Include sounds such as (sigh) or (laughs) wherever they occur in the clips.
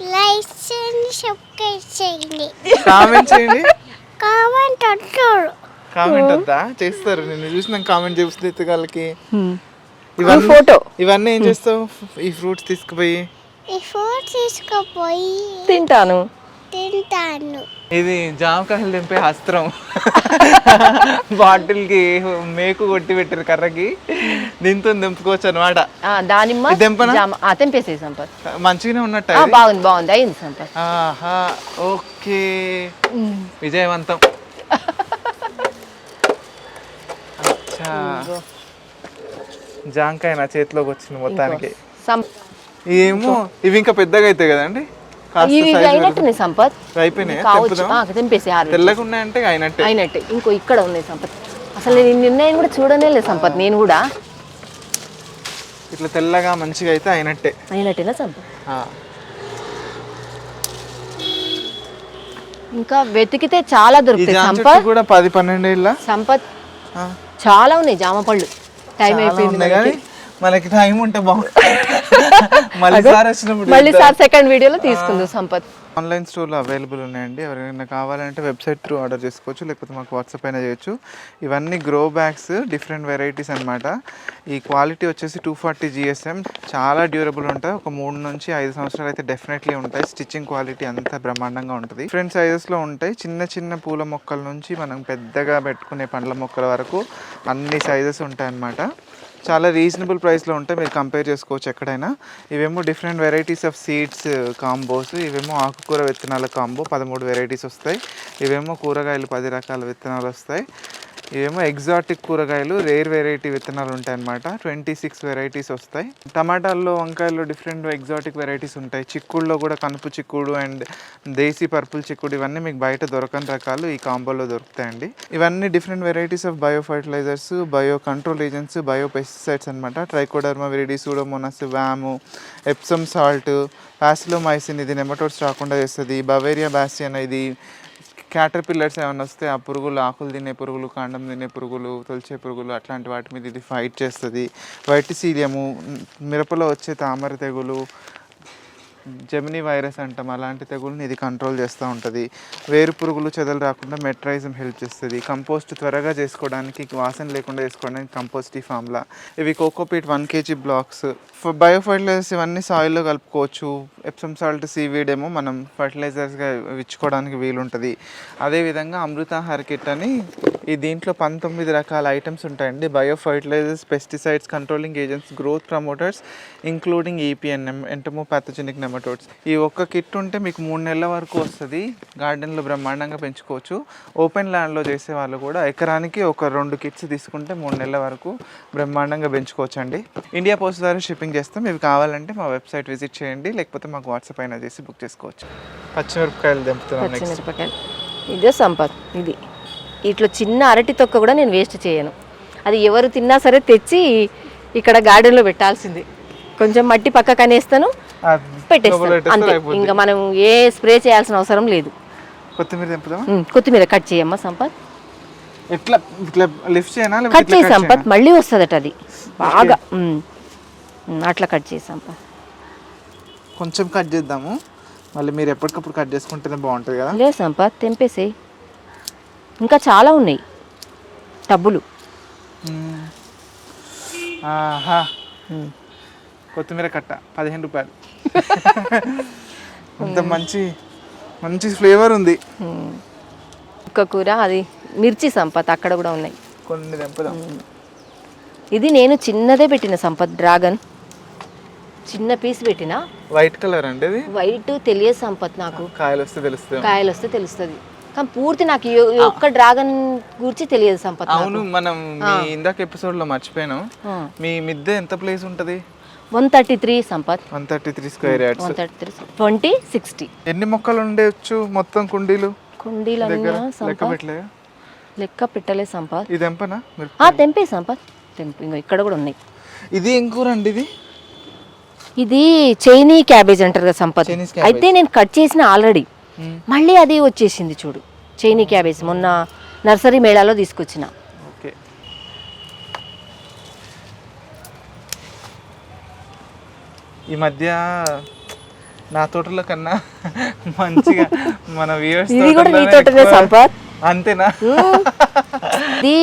Like చేయండి subscribe చేయండి. Comment చేయండి. కామెంట్ అంటారు. కామెంట్ వద్దా? చేస్తారు. నేను చూసిన కామెంట్ చేస్తే ఎత్తుగాలకి ఈ ఫోటో ఇవన్నీ ఏం చేస్తావు? ఈ ఫ్రూట్స్ తీసుకుపోయి. ఈ ఫోన్ తీసుకుపోయి. తింటాను. తింటాను. ఇది జామకాయలు దింపే అస్త్రం. బాటిల్కి మేకు కొట్టి పెట్టారు కర్రకి. దీంతో దింపుకోవచ్చు అనమాట ఆ, దానిమ్మ తెంపనా? తెంపేసేయి సంపత్. మంచిగానే ఉన్నట్టు ఆ, బాగుంది బాగుంది. అయింది సంపత్. ఆహా ఓకే. విజయవంతం. అచ్చా. జాంకాయ నా చేతిలోకి వచ్చింది మొత్తానికి. ఏమో ఇవి ఇంకా పెద్దగా అవుతాయి కదండి? అయినట్టున్నాయి సంపత్. అయిపోయినాయా? తెంపేసి తెల్లగా ఉన్నాయంటే అయినట్టే. అయినట్టే. ఇంకో ఇక్కడ ఉన్నాయి సంపత్. అసలు నేను నిర్ణయం కూడా చూడనే లేదు సంపత్. నేను కూడా ఇట్లా తెల్లగా మంచిగా అయితే అయినట్టే. అయినట్టేనా సంపత్. ఇంకా వెతికితే చాలా దొరుకుతాయి సంపత్. కూడా పది పన్నెండు ఏళ్ళ సంపత్ చాలా ఉన్నాయి జామ పళ్ళు. టైం అయిపోయింది కానీ మనకి టైం ఉంటే బాగుంటుంది. మళ్ళీ సార్ సెకండ్ వీడియోలో తీసుకుందాం సంపత్. ఆన్లైన్ స్టోర్లో అవైలబుల్ ఉన్నాయండి. ఎవరైనా కావాలంటే వెబ్సైట్ త్రూ ఆర్డర్ చేసుకోవచ్చు లేకపోతే మాకు వాట్సాప్ అయినా చేయొచ్చు. ఇవన్నీ గ్రో బ్యాగ్స్ డిఫరెంట్ వెరైటీస్ అన్నమాట. ఈ క్వాలిటీ వచ్చేసి టూ ఫార్టీ జిఎస్ఎం చాలా డ్యూరబుల్ ఉంటాయి. ఒక మూడు నుంచి ఐదు సంవత్సరాలు అయితే డెఫినెట్లీ ఉంటాయి. స్టిచ్చింగ్ క్వాలిటీ అంతా బ్రహ్మాండంగా ఉంటుంది. డిఫరెంట్ సైజెస్లో ఉంటాయి. చిన్న చిన్న పూల మొక్కల నుంచి మనం పెద్దగా పెట్టుకునే పండ్ల మొక్కల వరకు అన్ని సైజెస్ ఉంటాయి అన్నమాట చాలా రీజనబుల్ ప్రైస్లో ఉంటాయి మీరు కంపేర్ చేసుకోవచ్చు ఎక్కడైనా. ఇవేమో different varieties of seeds combos ఇవేమో ఆకుకూర విత్తనాల కాంబో పదమూడు వెరైటీస్ వస్తాయి. ఇవేమో కూరగాయలు పది రకాల విత్తనాలు వస్తాయి. ఇవేమో ఎగ్జాటిక్ కూరగాయలు రేర్ వెరైటీ విత్తనాలు ఉంటాయి అన్నమాట ట్వంటీ సిక్స్ వెరైటీస్ వస్తాయి. టమాటాల్లో వంకాయల్లో డిఫరెంట్ ఎగ్జాటిక్ వెరైటీస్ ఉంటాయి. చిక్కుడులో కూడా కనుపు చిక్కుడు అండ్ దేశీ పర్పుల్ చిక్కుడు ఇవన్నీ మీకు బయట దొరకని రకాలు ఈ కాంబోలో దొరుకుతాయండి. ఇవన్నీ different varieties of bio fertilizers bio control agents bio pesticides అనమాట Trichoderma viride Pseudomonas VAM Epsom salt Paecilomyces ఇది నెమటోడ్స్ రాకుండా చేస్తుంది. బవేరియా బ్యాసియన్ ఇది క్యాటర్ పిల్లర్స్ ఏమైనా వస్తే ఆ పురుగులు ఆకులు తినే పురుగులు కాండం తినే పురుగులు తొలిచే పురుగులు అట్లాంటి వాటి మీద ఇది ఫైట్ చేస్తుంది. వైటిసీలియము మిరపలో వచ్చే తామర తెగులు జెమినీ వైరస్ అంటాం. అలాంటి తెగుల్ని ఇది కంట్రోల్ చేస్తూ ఉంటుంది. వేరు పురుగులు చెదలు రాకుండా మెట్రైజం హెల్ప్ చేస్తుంది. కంపోస్ట్ త్వరగా చేసుకోవడానికి వాసన లేకుండా చేసుకోవడానికి కంపోస్ట్ ఈ ఫామ్లా ఇవి cocopeat one KG blocks bio fertilizers ఇవన్నీ సాయిల్లో కలుపుకోవచ్చు. ఎప్సమ్ సాల్ట్ సీవీడ్ ఏమో మనం ఫర్టిలైజర్స్గా ఇచ్చుకోవడానికి వీలుంటుంది. అదేవిధంగా అమృతాహార కిట్ అని ఈ దీంట్లో పంతొమ్మిది రకాల ఐటమ్స్ ఉంటాయండి. Bio fertilizers pesticides controlling agents growth promoters including EPNM entomopathogenic nematodes ఈ ఒక్క కిట్ ఉంటే మీకు మూడు నెలల వరకు వస్తుంది. గార్డెన్లో బ్రహ్మాండంగా పెంచుకోవచ్చు. ఓపెన్ ల్యాండ్లో చేసే వాళ్ళు కూడా ఎకరానికి ఒక రెండు కిట్స్ తీసుకుంటే మూడు నెలల వరకు బ్రహ్మాండంగా పెంచుకోవచ్చు అండి ఇండియా పోస్ట్ ద్వారా షిప్పింగ్ చేస్తాం. ఇవి కావాలంటే మా వెబ్సైట్ విజిట్ చేయండి. లేకపోతే మాకు వాట్సాప్ అయినా చేసి బుక్ చేసుకోవచ్చు. పచ్చిమిరపకాయలు దింపుతున్నాం పచ్చిమిరపకాయలు. ఇదే సంపత్. ఇది. ఇట్లా చిన్న అరటి తొక్క కూడా నేను వేస్ట్ చేయను. అది ఎవరు తిన్నా సరే తెచ్చి ఇక్కడ గార్డెన్లో పెట్టాల్సింది. కొంచెం మట్టి పక్కకు అనేస్తాను పెట్టేస్తాను అంతే. ఇంకా మనం ఏ స్ప్రే చేయాల్సిన అవసరం లేదు. కొత్తిమీర కొత్తిమీర కట్ చేయమ్మా సంపత్. ఎట్లా ఇట్లా లిఫ్ట్ చేయనా కట్ చేయి cut సంపత్ మళ్ళీ వస్తుందట అది. బాగా అట్లా కట్ చేయి సంపత్? కొంచెం కట్ చేద్దాము. మళ్ళీ మీరు ఎప్పటికప్పుడు కట్ చేసుకుంటేనే బాగుంటుంది కదా? లేదు సంపత్ తెంపేసేయి. ఇంకా చాలా ఉన్నాయి. టబ్బులు. ఆహా. కొత్తిమీర కట్ట పదిహేను రూపాయలు. (laughs) అంత మంచి మంచి ఫ్లేవర్ ఉంది. ఒక్క కూర అది మిర్చి సంపత్ అక్కడ కూడా ఉన్నాయి. కొన్ని తెంపుదాం. ఇది నేను చిన్నదే పెట్టిన సంపత్ డ్రాగన్. చిన్న పీస్ పెట్టిన. వైట్ కలర్ అండి ఇది? వైట్ తెలియదు సంపత్ నాకు. కాయలు వస్తే తెలుస్తుంది. కాయలు వస్తే తెలుస్తుంది. కానీ పూర్తి నాకు ఒక్క డ్రాగన్ గురించి తెలియదు సంపత్ అవును మనం ఇందాక ఎపిసోడ్లో మర్చిపోయాను. మీ మిద్దె ఎంత ప్లేస్ ఉంటది? One thirty three Sampath. One thirty three square yards. One thirty three twenty sixty. ఎన్ని మొక్కలు ఉండేవచ్చు మొత్తం కుండీలు? కుండీలు దగ్గర లెక్క సంపత్ పెట్టలేదు? లెక్క పెట్టలే సంపత్. ఇది ఎంపనా మీరు ఆ, తెంపే సంపత్. తెంపు ఇంకో ఇక్కడ కూడా ఉన్నాయి. ఇది ఏం కూర అండి ఇది? ఇది చైనీ క్యాబేజ్ అంటారు కదా సంపత్. అయితే నేను కట్ చేసిన ఆల్రెడీ. మళ్ళీ అది వచ్చేసింది చూడు. చైనీ క్యాబేజ్. మొన్న నర్సరీ మేళాలో తీసుకొచ్చిన ఓకే ఈ మధ్య నా తోటలో కన్నా మంచిగా మన వ్యూవర్స్ ఇది కూడా నీ తోటనే సంపత్ అంతేనా? ఇది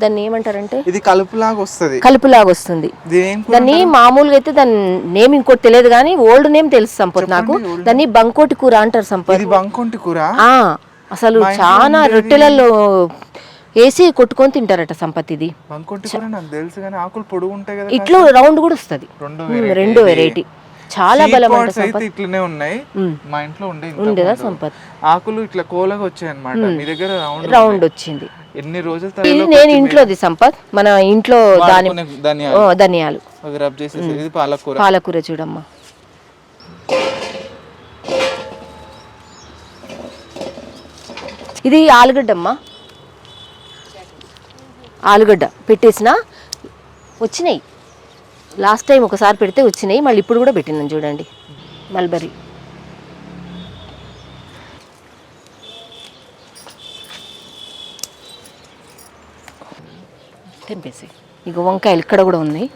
దాన్ని ఏమంటారంటే? ఇది కలుపులాగా వస్తుంది. కలుపులాగా వస్తుంది. దాన్ని మామూలుగా అయితే దాని నేమ్ ఇంకోటి తెలియదు కానీ ఓల్డ్ నేమ్ తెలుసు సంపత్ నాకు. దాన్ని బంకోటి కూర అంటారు సంపత్. బంకొంటి కూర? అసలు చాలా రొట్టెలలో వేసి కొట్టుకొని తింటారట సంపత్ ఇది ఇట్లో రౌండ్ కూడా వస్తుంది. రెండు రెండు వెరైటీ చాలా బలం ఇట్లనే ఉన్నాయి. మా ఇంట్లో ఉండే ఉండేదా. సంపత్? ఆకులు ఇట్లా కోలగా వచ్చాయి అనమాట మీ దగ్గర రౌండ్ వచ్చింది. ఎన్ని రోజులు ఇది నేను ఇంట్లోది సంపత్. మన ఇంట్లో దాని ధనియాలు. పాలకూర. పాలకూర చూడమ్మా. ఇది ఆలుగడ్డ అమ్మా ఆలుగడ్డ పెట్టేసిన వచ్చినాయి. లాస్ట్ టైం ఒకసారి పెడితే వచ్చినాయి. మళ్ళీ ఇప్పుడు కూడా పెట్టినాను చూడండి. మల్బరీ తెంపేసి. ఇక వంకాయలు ఇక్కడ కూడా ఉన్నాయి.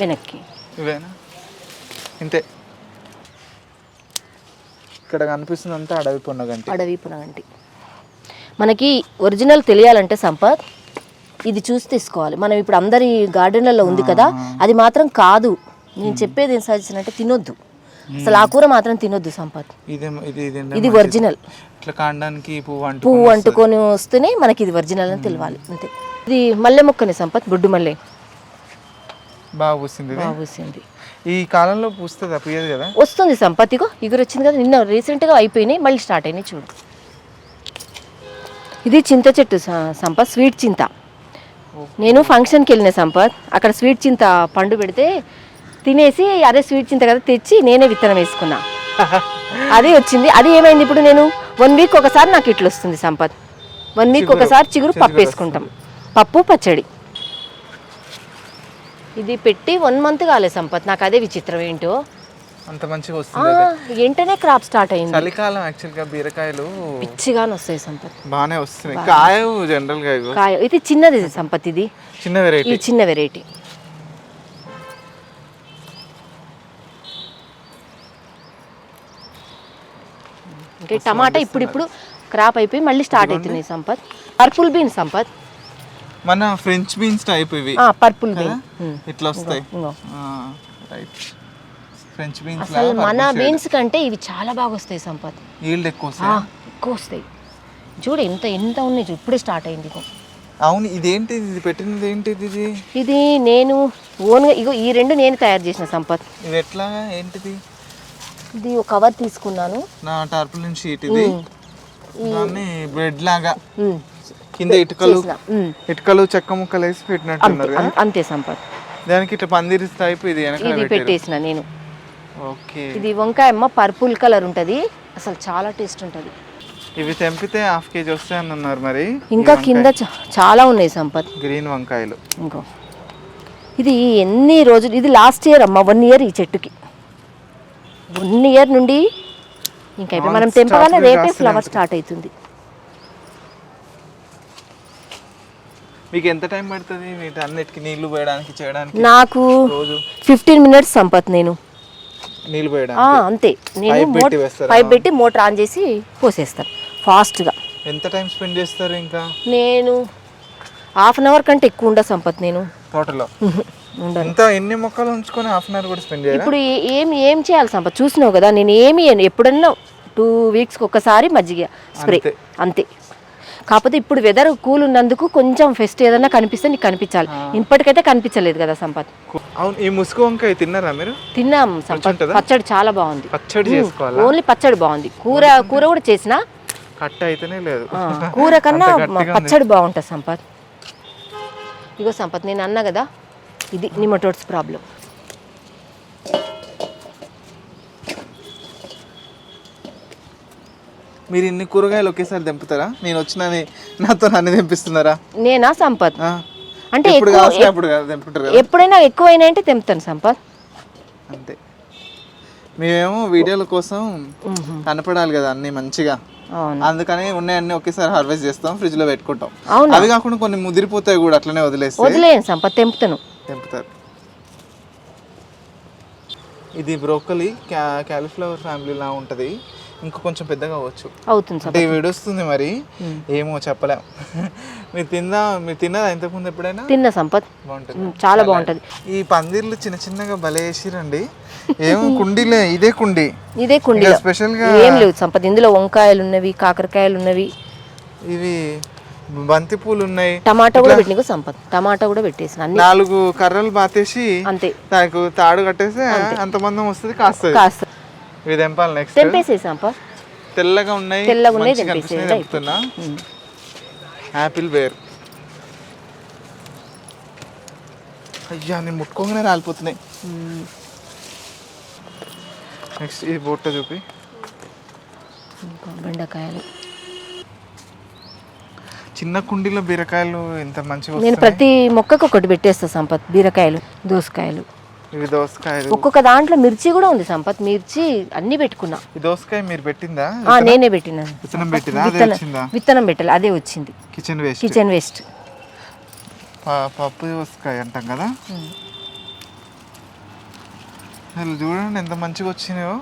వెనక్కి ఇవేనా? ఇంతే. ఇక్కడ కనిపిస్తుంది అంతా అడవి పొన్నగంటి అడవి పునగంటి మనకి ఒరిజినల్ తెలియాలంటే సంపత్ ఇది చూసి తీసుకోవాలి. మనం ఇప్పుడు అందరి గార్డెన్లలో ఉంది కదా అది మాత్రం కాదు. నేను చెప్పేది ఏం సజెషన్ అంటే తినొద్దు. అసలు ఆ కూర మాత్రం తినొద్దు సంపత్. ఇదే ఒరిజినల్. కాండానికి పువ్వు అంటు పువ్వు అంటుకొని వస్తేనే మనకి ఇది ఒరిజినల్ అని తెలియాలి. అంతే. ఇది మల్లె మొక్కనే సంపత్ బొడ్డు మల్లె. బాగా పూసింది ఇది. బాగా పూసింది ఈ కాలంలో పూస్తుంది పూయదు కదా? వస్తుంది సంపత్. ఇగో ఇగురు వచ్చింది కదా నిన్న రీసెంట్గా అయిపోయినాయి మళ్ళీ స్టార్ట్ అయినాయి చూడు. ఇది చింత చెట్టు సంపత్ స్వీట్ చింత. నేను ఫంక్షన్కి వెళ్ళిన సంపత్ అక్కడ స్వీట్ చింత పండు పెడితే తినేసి అదే స్వీట్ చింత కదా తెచ్చి నేనే విత్తనం వేసుకున్నా. (laughs) అది వచ్చింది. అది ఏమైంది ఇప్పుడు నేను? వన్ వీక్ ఒకసారి నాకు ఇట్లా వస్తుంది సంపత్. వన్ వీక్ ఒకసారి చిగురు పప్పు వేసుకుంటాం పప్పు పచ్చడి. ఇది పెట్టి వన్ మంత్ కాలే సంపత్. నాకు అదే విచిత్రం ఏంటో. అంత మంచిగా వస్తుంది అది. వెంటనే క్రాప్ స్టార్ట్ అయింది. చలికాలం యాక్చువల్గా బీరకాయలు పిచ్చిగానే వస్తాయి సంపత్. బాగానే వస్తున్నాయి. కాయవు జనరల్గా. కాయ ఇది చిన్నది సంపత్ ఇది. చిన్న ఈ వెరైటీ చిన్న వెరైటీ అంటే టమాటా ఇప్పుడు ఇప్పుడు క్రాప్ అయిపోయి మళ్ళీ స్టార్ట్ అవుతున్నాయి సంపత్. Purple bean Sampath. మన ఫ్రెంచ్ బీన్స్ టైప్ ఇవి. పర్పుల్ బీన్ ఇట్లా వస్తాయి. రైట్ ఫ్రెంచ్ బీన్స్ అసలు మన బీన్స్ కంటే ఇవి చాలా బాగా వస్తాయి సంపత్. ఈల్డ్ ఎక్కువ ఎక్కువ వస్తాయి. చూడు ఎంత ఎంత ఉన్నాయి చూడు. ఇప్పుడే స్టార్ట్ అయింది అవును ఇదేంటిది ఇది? పెట్టినది ఏంటిది ఇది? ఇది నేను ఓన్గా ఇగో ఈ రెండు నేను తయారు చేసిన సంపత్. ఇది ఎట్లా? ఏంటిది? ఇది ఒక కవర్ తీసుకున్నాను. నా టార్పులిన్ షీట్ ఇది. దాన్ని బ్రెడ్ లాగా. కింద ఇటుకలు ఇటుకలు చెక్క ముక్కలు వేసి పెట్టినట్టున్నారు అంతే సంపత్ దానికి ఇట్లా పందిరి టైప్ ఇది ఇది పెట్టేసిన నేను. ఓకే. ఇది వంకాయ అమ్మ పర్పుల్ కలర్ ఉంటుంది. అసలు చాలా టేస్ట్ ఉంటుంది. ఇవి తెంపితే హాఫ్ కేజీ వస్తాయని అన్నారు మరి. ఇంకా కింద చాలా ఉన్నాయి సంపత్ గ్రీన్ వంకాయలు. ఇంకో. ఇది ఎన్ని రోజులు ఇది లాస్ట్ ఇయర్ అమ్మ వన్ ఇయర్ ఈ చెట్టుకి. వన్ ఇయర్ నుండి ఇంకా మనం తెంపగానే రేపే ఫ్లవర్. స్టార్ట్ అవుతుంది. మీకు ఎంత టైం పడుతుంది? వీటి అన్నిటికి నీళ్ళు పోయడానికి చేయడానికి? నాకు రోజు? ఫిఫ్టీన్ మినిట్స్ సంపత్ నేను. నీళ్ళు ఆ, పోయడానికి అంతే. నేను? పైప్ పెట్టి మోటార్ ఆన్ చేసి పోసేస్తాను ఫాస్ట్గా. ఎంత టైం స్పెండ్ చేస్తారు ఇంకా? నేను హాఫ్ అన్ అవర్ కంటే ఎక్కువ ఉండ సంపత్ నేను. తోటలో? ఇంత ఎన్ని మొక్కలు ఉంచుకొని హాఫ్ అన్ అవర్ కూడా స్పెండ్ చేయరా? ఇప్పుడు ఏ- ఏం చేయాలి సంపత్? చూసినావు కదా నేను ఏమి. ఎప్పుడన్నా టూ వీక్స్కి ఒకసారి మజ్జిగ స్ప్రే. అంతే. కాకపోతే ఇప్పుడు వెదర్ కూల్ ఉన్నందుకు కొంచెం ఫెస్ట్ ఏదన్నా కనిపిస్తే నీకు కనిపించాలి. ఇప్పటికైతే కనిపించలేదు కదా సంపత్. అవును ఈ ముసుగు వంకాయ తిన్నారా మీరు? తిన్నాం సంపత్? పచ్చడి చాలా బాగుంది. పచ్చడి చేసుకోవాలా? ఓన్లీ పచ్చడి బాగుంది. కూర కూర కూడా చేసిన? కట్ట అయితేనే లేదు. కూర కన్నా. పచ్చడి బాగుంటుంది సంపత్. ఇగో సంపత్ నేను అన్నా కదా ఇది నిమటోడ్స్ ప్రాబ్లం మీరు ఇన్ని కూరగాయలు ఒకేసారి తెంపుతారా? నేను వచ్చినని నాతో నన్ను తెంపిస్తున్నారా? నేనా సంపత్. అంటే ఎప్పుడు ఎక్కువ కావాల్సిన అప్పుడు కాదు తెంపుకుంటారు కదా. ఎప్పుడైనా ఎక్కువైనా అంటే తెంపుతాను సంపత్. అంతే. మేమేమో వీడియోల కోసం కనపడాలి కదా అన్ని మంచిగా. అందుకని ఉన్నాయన్నీ ఒకేసారి హార్వెస్ట్ చేస్తాం ఫ్రిడ్జ్లో పెట్టుకుంటాం? అవి కాకుండా కొన్ని ముదిరిపోతాయి కూడా అట్లనే వదిలేస్తే. వదిలేను సంపత్ తెంపుతాను. తెంపుతారు. ఇది బ్రోకలీ క్యా క్యాలీఫ్లవర్ ఫ్యామిలీలా ఉంటుంది. ఇంకా కొంచెం పెద్దగా అవ్వచ్చు. అవుతుంది అంటే విడుస్తుంది మరి. ఏమో చెప్పలేం. (laughs) మీరు తిందా మీరు తిన్నదా ఇంతకుముందు ఎప్పుడైనా? తిన్న సంపత్. బాగుంటుంది? చాలా బాగుంటది. ఈ పందిర్లు చిన్న చిన్నగా భలే వేసిరండి. ఏమో కుండీలే ఇదే కుండీ. ఇదే కుండీ స్పెషల్గా ఏం లేవు సంపత్. ఇందులో వంకాయలు ఉన్నవి కాకరకాయలు ఉన్నవి. ఇవి బంతి పూలు ఉన్నాయి. టమాటా కూడా పెట్టిన సంపత్. టమాటా కూడా పెట్టేసిన నాలుగు కర్రలు బాతేసి అంతే. దానికి తాడు కట్టేస్తే అంత. మందం వస్తుంది కాస్తుంది. కాస్త ఇవి తెంపాలి నెక్స్ట్ తెంపేసే సంపత్ తెల్లగా ఉన్నాయి తెల్లగా ఉన్నాయి, తెంపేసేది ఉమ్. యాపిల్ బేర్ అయ్యా నేను ముట్టుకోగానే రాలిపోతున్నాయి. నెక్స్ట్ ఈ బొట్ట చూపి. బెండకాయలు. చిన్న కుండీలో బీరకాయలు ఎంత మంచిగా నేను ప్రతి మొక్కకు ఒకటి పెట్టేస్తా సంపత్ బీరకాయలు దోసకాయలు. ఇవి దోసకాయలు. ఒక్కొక్క దాంట్లో మిర్చి కూడా ఉంది సంపత్. మిర్చి అన్ని పెట్టుకున్నా. ఈ దోసకాయ మీరు పెట్టిందా? ఆ, నేనే పెట్టినాను విత్తనం అదే వచ్చిందా? విత్తనం పెట్టాలి అదే వచ్చింది. Kitchen waste. Kitchen waste. పప్పు దోసకాయ అంటాం కదా? అసలు చూడండి ఎంత మంచిగా వచ్చినాయో.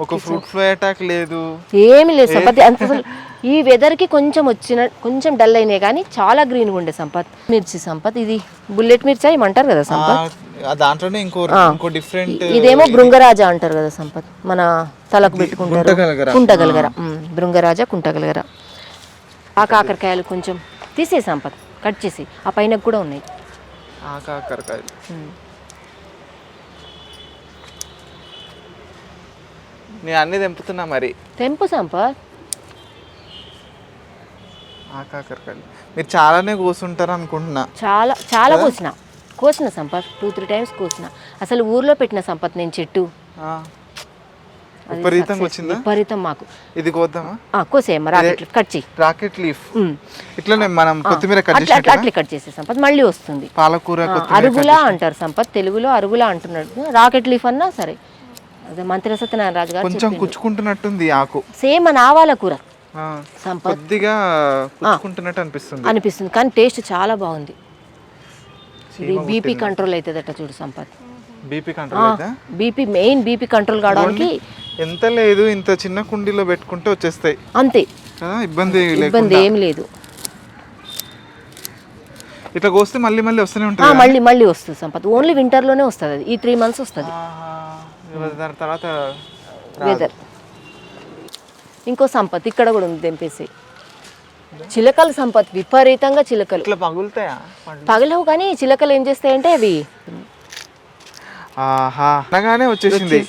ఒక ఫ్రూట్ ఫ్లై అటాక్ లేదు. ఏమి లేదు సంపత్. అంత అసలు ఈ వెదర్కి కొంచెం వచ్చిన కొంచెం డల్ అయినాయి కానీ చాలా గ్రీన్ ఉండే సంపత్. మిర్చి సంపత్ ఇది బుల్లెట్ మిర్చి ఏమంటారు కదా సంపత్? దాంట్లోనే ఇంకో ఇంకో డిఫరెంట్ ఇదేమో బృంగరాజ అంటారు కదా సంపత్ మన తలకు పెట్టుకుంటారు. కుంటగలగర బృంగరాజ కుంటగలగర ఆ కాకరకాయలు కొంచెం తీసే సంపత్ కట్ చేసి ఆ పైన కూడా ఉన్నాయి. ఆ కాకరకాయలు. నేను అన్ని తెంపుతున్నా మరి. తెంపు సంపత్. ఆ కాకరకాయలు. మీరు చాలానే కూర్చుంటారు అనుకుంటున్నా చాలా చాలా కోసిన. కోసిన సంపత్ టూ త్రీ టైమ్స్ కోసిన. అసలు ఊర్లో పెట్టిన సంపత్ నేను చెట్టు. విపరీతంగా. వచ్చిందా? విపరీతం మాకు. ఇది కోద్దామా? ఆ, కోసేయమ్మ రాకెట్లు కట్ చేయి. Rocket leaf. ఇట్లనే మనం కొత్తిమీర కట్ అట్లా అట్లా కట్ చేసే సంపత్ మళ్ళీ వస్తుంది. పాలకూర అరుగులా అంటారు సంపత్ తెలుగులో అరుగులా అంటున్నాడు రాకెట్ లీఫ్ అన్నా సరే. అదే మంత్రి సత్యనారాయణ రాజు గారు కొంచెం కుచ్చుకుంటున్నట్టుంది ఆకు. సేమ్ మన ఆవాల కూర. కొద్దిగా కుచ్చుకుంటున్నట్టు అనిపిస్తుంది. అనిపిస్తుంది కానీ టేస్ట్ చాలా బాగుంది. ఇది బీపీ కంట్రోల్ అవుతుందట చూడు Sampath. BP control BP main BP control కావడానికి ఎంత లేదు ఇంత చిన్న కుండీలో పెట్టుకుంటే వచ్చేస్తాయి. అంతే. ఇబ్బంది ఇబ్బంది ఏం లేదు. ఇట్లా కోస్తే మళ్ళీ మళ్ళీ వస్తూనే ఉంటుంది మళ్ళీ మళ్ళీ వస్తుంది సంపత్. ఓన్లీ వింటర్లోనే వస్తుంది అది. ఈ త్రీ మంత్స్ వస్తుంది. దాని తర్వాత వెదర్ ఇంకో సంపత్ ఇక్కడ కూడా ఉంది తెంపేసి. చిలకలు సంపత్ విపరీతంగా చిలకలు. ఇట్లా పగులుతాయా? పగలవు కానీ చిలకలు ఏం చేస్తాయంటే అవి. ఆహా. అనగానే వచ్చేసింది.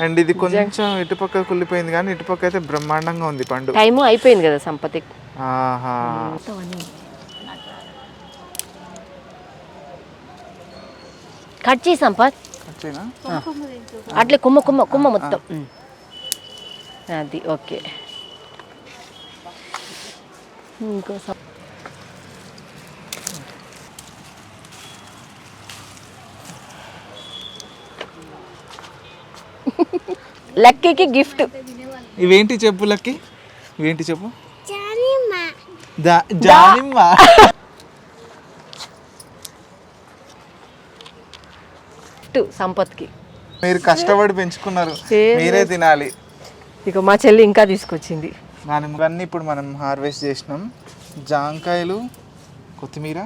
అండ్ ఇది కొంచెం ఇటుపక్క కుళ్ళిపోయింది కానీ ఇటుపక్క అయితే బ్రహ్మాండంగా ఉంది పండు. టైము అయిపోయింది కదా సంపత్. ఆహా. కట్ చేయి సంపత్. అట్లే కుమ్మ కుమ్మ కుమ్మ మొత్తం. అది ఓకే. ఇంకో సం- లక్కీకి గిఫ్ట్. ఇవేంటి చెప్పు లక్కి? ఇవేంటి చెప్పు? జానిమ్మ సంపత్కి. మీరు కష్టపడి పెంచుకున్నారు. మీరే తినాలి. ఇక మా చెల్లి ఇంకా తీసుకొచ్చింది. మనం ఇవన్నీ ఇప్పుడు మనం హార్వెస్ట్ చేసినాం. జాంకాయలు కొత్తిమీర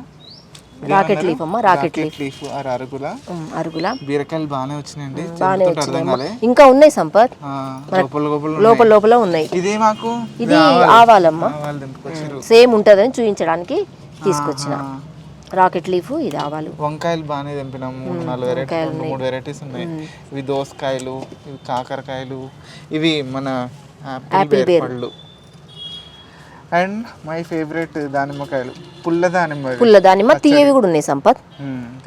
రాకెట్ లీఫ్ అమ్మ rocket leaf. Leaf arugula. Arugula. బీరకాయలు బాగానే వచ్చినాయండి. బాగానే వచ్చినాయి ఇంకా ఉన్నాయి సంపత్. లోపల లోపల ఉన్నాయి. ఇదే మాకు? ఇది ఆవాలమ్మ. సేమ్ ఉంటుందని చూపించడానికి తీసుకొచ్చిన. రాకెట్ లీఫ్ ఇది ఆవాలు. వంకాయలు బాగానే తెంపినాం మూడు నాలుగు వెరైటీ రెండు మూడు వెరైటీస్ ఉన్నాయి. ఇవి దోసకాయలు ఇవి కాకరకాయలు ఇవి మన యాపిల్ పళ్ళు అండ్ మై ఫేవరెట్ దానిమ్మకాయలు. పుల్ల దానిమ్మ పుల్ల దానిమ్మ తీయవి కూడా ఉన్నాయి సంపత్.